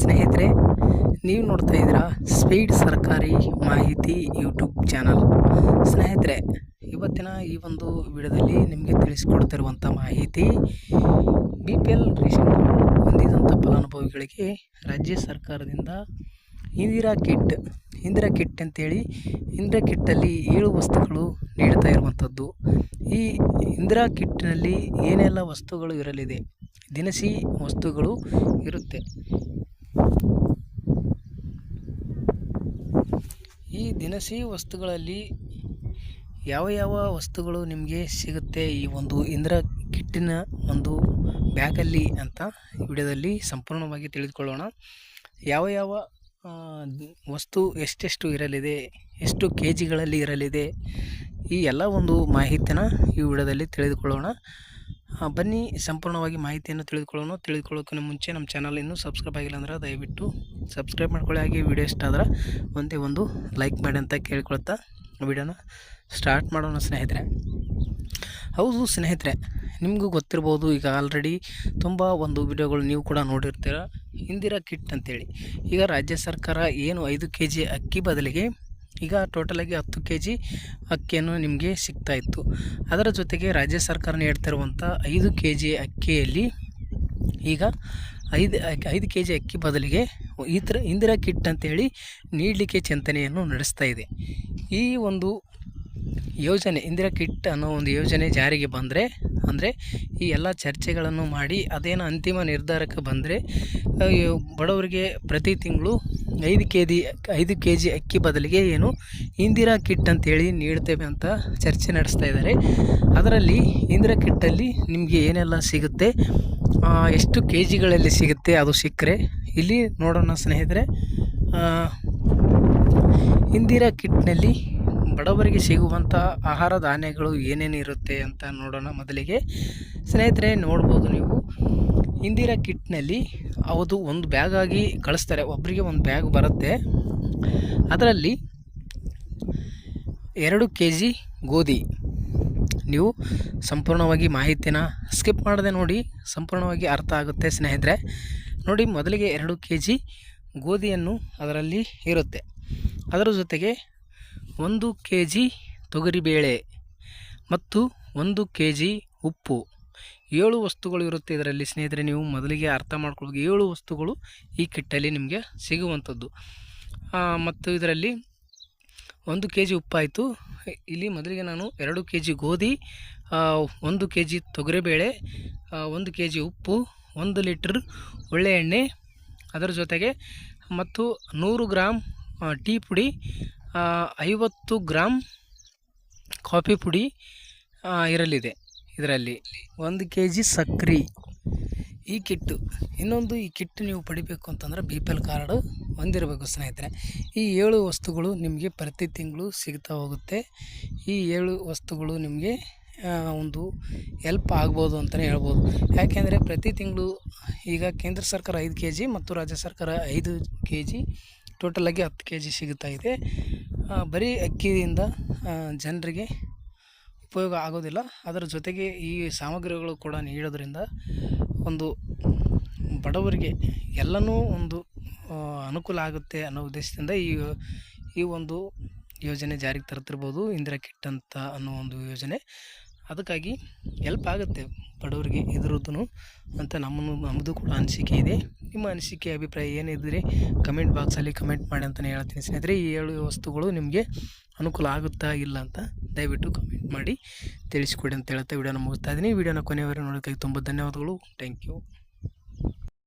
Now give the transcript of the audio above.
ಸ್ನೇಹಿತರೆ, ನೀವು ನೋಡ್ತಾ ಇದ್ದೀರಾ ಸ್ಪೀಡ್ ಸರ್ಕಾರಿ ಮಾಹಿತಿ ಯೂಟ್ಯೂಬ್ ಚಾನಲ್ ಸ್ನೇಹಿತರೆ, ಇವತ್ತಿನ ಈ ಒಂದು ವಿಡಿಯೋದಲ್ಲಿ ನಿಮಗೆ ತಿಳಿಸಿಕೊಡ್ತಿರುವಂಥ ಮಾಹಿತಿ ಬಿ ಪಿ ಎಲ್ ರೇಷನ್ ಹೊಂದಿದಂಥ ಫಲಾನುಭವಿಗಳಿಗೆ ರಾಜ್ಯ ಸರ್ಕಾರದಿಂದ ಇಂದಿರಾ ಕಿಟ್ ಇಂದಿರಾ ಕಿಟ್ ಅಂತೇಳಿ ಇಂದಿರಾ ಕಿಟ್ಟಲ್ಲಿ ಏಳು ವಸ್ತುಗಳು ನೀಡ್ತಾ ಇರುವಂಥದ್ದು. ಈ ಇಂದಿರಾ ಕಿಟ್ಟಿನಲ್ಲಿ ಏನೆಲ್ಲ ವಸ್ತುಗಳು ಇರಲಿದೆ? ದಿನಸಿ ವಸ್ತುಗಳು ಇರುತ್ತೆ ಈ ದಿನಸಿ ವಸ್ತುಗಳಲ್ಲಿ ಯಾವ ಯಾವ ವಸ್ತುಗಳು ನಿಮಗೆ ಸಿಗುತ್ತೆ ಈ ಒಂದು ಇಂದ್ರ ಕಿಟ್ಟಿನ ಒಂದು ಬ್ಯಾಗಲ್ಲಿ ಅಂತ ವಿಡಿಯೋದಲ್ಲಿ ಸಂಪೂರ್ಣವಾಗಿ ತಿಳಿದುಕೊಳ್ಳೋಣ. ಯಾವ ಯಾವ ವಸ್ತು ಎಷ್ಟೆಷ್ಟು ಇರಲಿದೆ, ಎಷ್ಟು ಕೆ ಜಿಗಳಲ್ಲಿ ಇರಲಿದೆ, ಈ ಎಲ್ಲ ಒಂದು ಮಾಹಿತಿನ ಈ ವಿಡಿಯೋದಲ್ಲಿ ತಿಳಿದುಕೊಳ್ಳೋಣ. ಬನ್ನಿ. ಸಂಪೂರ್ಣವಾಗಿ ಮಾಹಿತಿಯನ್ನು ತಿಳಿದುಕೊಳ್ಳೋಣ. ತಿಳಿದುಕೊಳ್ಳೋಕ್ಕಿಂತ ಮುಂಚೆ ನಮ್ಮ ಚಾನಲ್ ಇನ್ನೂ ಸಬ್ಸ್ಕ್ರೈಬ್ ಆಗಿಲ್ಲ ಅಂದ್ರೆ ದಯವಿಟ್ಟು ಸಬ್ಸ್ಕ್ರೈಬ್ ಮಾಡ್ಕೊಳ್ಳಿ. ಹಾಗೆ ವಿಡಿಯೋ ಇಷ್ಟ ಆದ್ರೆ ಒಂದೇ ಒಂದು ಲೈಕ್ ಮಾಡಿ ಅಂತ ಕೇಳ್ಕೊಳ್ತಾ ವಿಡಿಯೋನ ಸ್ಟಾರ್ಟ್ ಮಾಡೋಣ ಸ್ನೇಹಿತರೆ. ಹೌದು ಸ್ನೇಹಿತರೆ, ನಿಮಗೂ ಗೊತ್ತಿರ್ಬೋದು, ಈಗ ಆಲ್ರೆಡಿ ತುಂಬ ಒಂದು ವಿಡಿಯೋಗಳು ನೀವು ಕೂಡ ನೋಡಿರ್ತೀರ. ಇಂದಿರಾ ಕಿಟ್ ಅಂತೇಳಿ. ಈಗ ರಾಜ್ಯ ಸರ್ಕಾರ ಏನು ಐದು ಕೆ ಅಕ್ಕಿ ಬದಲಿಗೆ ಈಗ ಟೋಟಲಾಗಿ ಹತ್ತು ಕೆ ಜಿ ಅಕ್ಕಿಯನ್ನು ನಿಮಗೆ ಸಿಗ್ತಾ ಇತ್ತು. ಅದರ ಜೊತೆಗೆ ರಾಜ್ಯ ಸರ್ಕಾರ ನೀಡ್ತಿರುವಂಥ ಐದು ಕೆ ಜಿ ಅಕ್ಕಿಯಲ್ಲಿ ಈಗ ಐದು ಐದು ಕೆ ಜಿ ಅಕ್ಕಿ ಬದಲಿಗೆ ಈ ಥರ ಇಂದಿರಾ ಕಿಟ್ ಅಂತೇಳಿ ನೀಡಲಿಕ್ಕೆ ಚಿಂತನೆಯನ್ನು ನಡೆಸ್ತಾ ಇದೆ. ಈ ಒಂದು ಯೋಜನೆ, ಇಂದಿರಾ ಕಿಟ್ ಅನ್ನೋ ಒಂದು ಯೋಜನೆ ಜಾರಿಗೆ ಬಂದರೆ, ಅಂದರೆ ಈ ಎಲ್ಲ ಚರ್ಚೆಗಳನ್ನು ಮಾಡಿ ಅದೇನು ಅಂತಿಮ ನಿರ್ಧಾರಕ್ಕೆ ಬಂದರೆ ಬಡವರಿಗೆ ಪ್ರತಿ ತಿಂಗಳು ಐದು ಕೆ ಜಿ ಐದು ಕೆ ಜಿ ಅಕ್ಕಿ ಬದಲಿಗೆ ಏನು ಇಂದಿರಾ ಕಿಟ್ ಅಂತೇಳಿ ನೀಡ್ತೇವೆ ಅಂತ ಚರ್ಚೆ ನಡೆಸ್ತಾ ಇದ್ದಾರೆ. ಅದರಲ್ಲಿ ಇಂದಿರಾ ಕಿಟ್ಟಲ್ಲಿ ನಿಮಗೆ ಏನೆಲ್ಲ ಸಿಗುತ್ತೆ ಎಷ್ಟು ಕೆ ಜಿಗಳಲ್ಲಿ ಸಿಗುತ್ತೆ ಅದು ಸಿಕ್ಕರೆ, ಇಲ್ಲಿ ನೋಡೋಣ ಸ್ನೇಹಿತರೆ. ಇಂದಿರಾ ಕಿಟ್ನಲ್ಲಿ ಬಡವರಿಗೆ ಸಿಗುವಂಥ ಆಹಾರ ಧಾನ್ಯಗಳು ಏನೇನು ಇರುತ್ತೆ ಅಂತ ನೋಡೋಣ ಮೊದಲಿಗೆ. ಸ್ನೇಹಿತರೆ, ನೋಡ್ಬೋದು ನೀವು. ಇಂದಿರಾ ಕಿಟ್ನಲ್ಲಿ ಅದು ಒಂದು ಬ್ಯಾಗ್ ಆಗಿ ಕಳಿಸ್ತಾರೆ. ಒಬ್ಬರಿಗೆ ಒಂದು ಬ್ಯಾಗ್ ಬರುತ್ತೆ. ಅದರಲ್ಲಿ ಎರಡು ಕೆ ಜಿ ಗೋಧಿ. ನೀವು ಸಂಪೂರ್ಣವಾಗಿ ಮಾಹಿತಿನ ಸ್ಕಿಪ್ ಮಾಡದೆ ನೋಡಿ, ಸಂಪೂರ್ಣವಾಗಿ ಅರ್ಥ ಆಗುತ್ತೆ ಸ್ನೇಹಿತರೆ. ನೋಡಿ, ಮೊದಲಿಗೆ ಎರಡು ಕೆ ಜಿ ಗೋಧಿಯನ್ನು ಅದರಲ್ಲಿ ಇರುತ್ತೆ. ಅದರ ಜೊತೆಗೆ ಒಂದು ಕೆ ಜಿ ತೊಗರಿಬೇಳೆ ಮತ್ತು ಒಂದು ಕೆ ಜಿ ಉಪ್ಪು. ಏಳು ವಸ್ತುಗಳು ಇರುತ್ತೆ ಇದರಲ್ಲಿ ಸ್ನೇಹಿತರೆ, ನೀವು ಮೊದಲಿಗೆ ಅರ್ಥ ಮಾಡ್ಕೊಳ್ಬೇಕು. ಏಳು ವಸ್ತುಗಳು ಈ ಕಿಟ್ಟಲ್ಲಿ ನಿಮಗೆ ಸಿಗುವಂಥದ್ದು. ಮತ್ತು ಇದರಲ್ಲಿ ಒಂದು ಕೆ ಜಿ ಉಪ್ಪಾಯಿತು. ಇಲ್ಲಿ ಮೊದಲಿಗೆ ನಾನು ಎರಡು ಕೆ ಜಿ ಗೋಧಿ ಒಂದು ಕೆ ಜಿ ತೊಗರಿಬೇಳೆ ಒಂದು ಕೆ ಜಿ ಉಪ್ಪು, ಒಂದು ಲೀಟ್ರ್ ಒಳ್ಳೆ ಎಣ್ಣೆ, ಅದರ ಜೊತೆಗೆ ಮತ್ತು ನೂರು ಗ್ರಾಮ್ ಟೀ ಪುಡಿ ಐವತ್ತು ಗ್ರಾಮ್ ಕಾಫಿ ಪುಡಿ ಇರಲಿದೆ ಇದರಲ್ಲಿ. ಒಂದು ಕೆ ಜಿ ಸಕ್ರೆ ಈ ಕಿಟ್ಟು. ಇನ್ನೊಂದು ಈ ಕಿಟ್ ನೀವು ಪಡಿಬೇಕು ಅಂತಂದ್ರೆ ಬಿ ಪಿ ಎಲ್ ಕಾರ್ಡು ಹೊಂದಿರಬೇಕು ಸ್ನೇಹಿತರೆ. ಈ ಏಳು ವಸ್ತುಗಳು ನಿಮಗೆ ಪ್ರತಿ ತಿಂಗಳು ಸಿಗ್ತಾ ಹೋಗುತ್ತೆ. ಈ ಏಳು ವಸ್ತುಗಳು ನಿಮಗೆ ಒಂದು ಎಲ್ಪ್ ಆಗ್ಬೋದು ಅಂತಲೇ ಹೇಳ್ಬೋದು. ಯಾಕೆಂದರೆ ಪ್ರತಿ ತಿಂಗಳು ಈಗ ಕೇಂದ್ರ ಸರ್ಕಾರ ಐದು ಕೆ ಜಿ ಮತ್ತು ರಾಜ್ಯ ಸರ್ಕಾರ ಐದು ಕೆ ಜಿ ಟೋಟಲಾಗಿ ಹತ್ತು ಕೆ ಜಿ ಸಿಗುತ್ತಾ ಇದೆ. ಬರೀ ಅಕ್ಕಿಯಿಂದ ಜನರಿಗೆ ಉಪಯೋಗ ಆಗೋದಿಲ್ಲ. ಅದರ ಜೊತೆಗೆ ಈ ಸಾಮಗ್ರಿಗಳು ಕೂಡ ನೀಡೋದ್ರಿಂದ ಒಂದು ಬಡವರಿಗೆ ಎಲ್ಲನೂ ಒಂದು ಅನುಕೂಲ ಆಗುತ್ತೆ ಅನ್ನೋ ಉದ್ದೇಶದಿಂದ ಈ ಈ ಒಂದು ಯೋಜನೆ ಜಾರಿಗೆ ತರುತ್ತಿರ್ಬೋದು ಇಂದಿರಾ ಕಿಟ್ ಅಂತ ಅನ್ನೋ ಒಂದು ಯೋಜನೆ. ಅದಕ್ಕಾಗಿ ಎಲ್ಪ್ ಆಗುತ್ತೆ ಬಡವರಿಗೆ ಇದರದ್ದು ಅಂತ ನಮ್ಮನ್ನು ನಮ್ಮದು ಕೂಡ ಅನಿಸಿಕೆ ಇದೆ. ನಿಮ್ಮ ಅನಿಸಿಕೆ, ಅಭಿಪ್ರಾಯ ಏನಿದ್ರೆ ಕಮೆಂಟ್ ಬಾಕ್ಸಲ್ಲಿ ಕಮೆಂಟ್ ಮಾಡಿ ಅಂತಲೇ ಹೇಳ್ತೀನಿ ಸ್ನೇಹಿತರೆ. ಈ ಏಳು ವಸ್ತುಗಳು ನಿಮಗೆ ಅನುಕೂಲ ಆಗುತ್ತಾ ಇಲ್ಲ ಅಂತ ದಯವಿಟ್ಟು ಕಮೆಂಟ್ ಮಾಡಿ ತಿಳಿಸಿಕೊಡಿ ಅಂತ ಹೇಳ್ತಾ ವಿಡಿಯೋನ ಮುಗಿಸ್ತಾ ಇದ್ದೀನಿ. ವಿಡಿಯೋನ ಕೊನೆಯವರೆಗೆ ನೋಡೋಕ್ಕಾಗಿ ತುಂಬ ಧನ್ಯವಾದಗಳು. Thank you